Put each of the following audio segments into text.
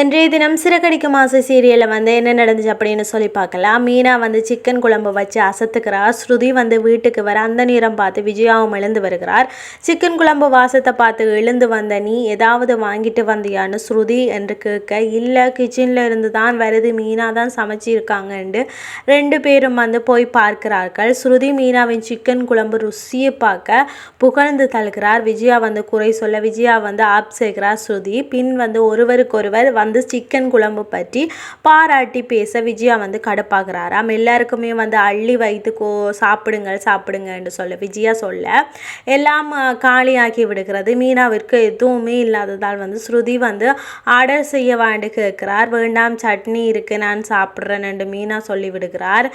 இன்றைய தினம் சிறகடிக்கு மாச சீரியலில் வந்து என்ன நடந்துச்சு அப்படின்னு சொல்லி பார்க்கலாம். மீனா வந்து சிக்கன் குழம்பு வச்சு அசத்துக்கிறா ஸ்ருதி வந்து வீட்டுக்கு வர அந்த நேரம் பார்த்து விஜயாவும் எழுந்து வருகிறார். சிக்கன் குழம்பு வாசத்தை பார்த்து எழுந்து வந்த நீ ஏதாவது வாங்கிட்டு வந்தியான்னு ஸ்ருதி என்று கேட்க இல்லை கிச்சனில் இருந்து தான் வருது. மீனா தான் சமைச்சிருக்காங்கன்ட்டு ரெண்டு பேரும் வந்து போய் பார்க்கிறார்கள். ஸ்ருதி மீனாவின் சிக்கன் குழம்பு ருசியை பார்க்க புகழ்ந்து தழுகிறார் விஜயா வந்து குறை சொல்ல விஜயா வந்து ஆப் செய்கிறார் ஸ்ருதி. பின் வந்து ஒருவருக்கொருவர் வந்து சிக்கன் குழம்பு பற்றி பாராட்டி பேச விஜயா வந்து கடுப்பாகிறாராம். எல்லாருக்குமே வந்து அள்ளி வைத்து கோ சாப்பிடுங்கள் சாப்பிடுங்கன்னு சொல்ல விஜயா சொல்ல எல்லாம் அஹ், காலியாக்கி விடுகிறது. மீனாவிற்கு எதுவுமே இல்லாததால் வந்து ஸ்ருதி வந்து ஆர்டர் செய்ய வாண்டு கேட்கிறார். வேண்டாம் சட்னி இருக்கு நான் சாப்பிட்றேன் என்று மீனா சொல்லி விடுகிறார்.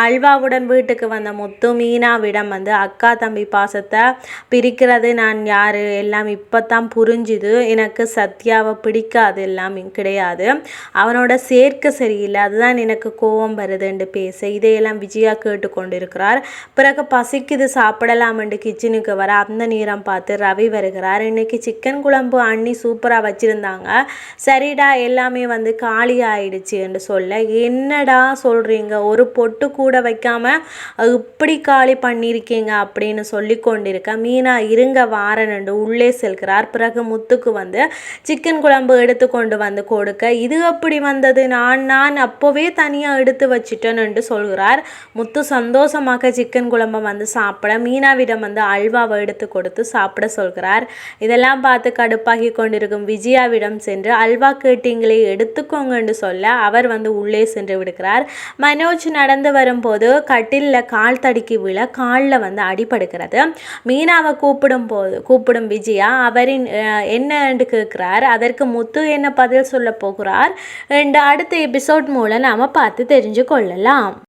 அல்வாவுடன் வீட்டுக்கு வந்த முத்து மீனாவிடம் வந்து அக்கா தம்பி பாசத்தை பிரிக்கிறது. நான் யாரு? எல்லாம் இப்போத்தான் புரிஞ்சுது. எனக்கு சத்யாவை பிடிக்காது. எல்லாம் கிடையாது. அவனோட சேர்க்க சரியில்லை. அதுதான் எனக்கு கோபம் வருதுன்னு பேச. இதையெல்லாம் விஜயா கேட்டுக்கொண்டிருக்கிறார். பிறகு பசிக்குது சாப்பிடலாம் என்று கிச்சனுக்கு வர அந்த நேரம் பார்த்து ரவி வருகிறார். இன்னைக்கு சிக்கன் குழம்பு அண்ணி சூப்பராக வச்சுருந்தாங்க. சரிடா எல்லாமே வந்து காலி ஆயிடுச்சு என்று சொல்ல. என்னடா சொல்கிறீங்க ஒரு பொட்டு கூட வைக்காம இப்படி காலி பண்ணியிருக்கீங்க அப்படின்னு சொல்லி கொண்டிருக்க. மீனா இருங்க வாரன் என்று உள்ளே செல்கிறார். பிறகு முத்துக்கு வந்து சிக்கன் குழம்பு எடுத்து கொண்டு வந்து வந்து கொடுக்க இது அப்படி வந்தது நான் நான் அப்போவே தனியாக எடுத்து வச்சிட்டேன் என்று சொல்கிறார். முத்து சந்தோஷமாக சிக்கன் குழம்பை வந்து சாப்பிட மீனாவிடம் வந்து அல்வாவை எடுத்து கொடுத்து சாப்பிட சொல்கிறார். இதெல்லாம் பார்த்து கடுப்பாகி கொண்டிருக்கும் விஜயாவிடம் சென்று அல்வா கேட்டீங்களே எடுத்துக்கோங்கன்னு சொல்ல அவர் வந்து உள்ளே சென்று விடுகிறார். மனோஜ் நடந்து வரும்போது கட்டிலில் கால் தடுக்கி விழ காலில் வந்து அடிபடுகிறது. மீனாவை கூப்பிடும் போது கூப்பிடும் விஜயா அவரின் என்னன்னு கேட்குறார். அதற்கு முத்து என்ன பதில் சொல்ல போகிறார். and அடுத்த எபிசோட் மூலம் நாம் பார்த்து தெரிஞ்சு கொள்ளலாம்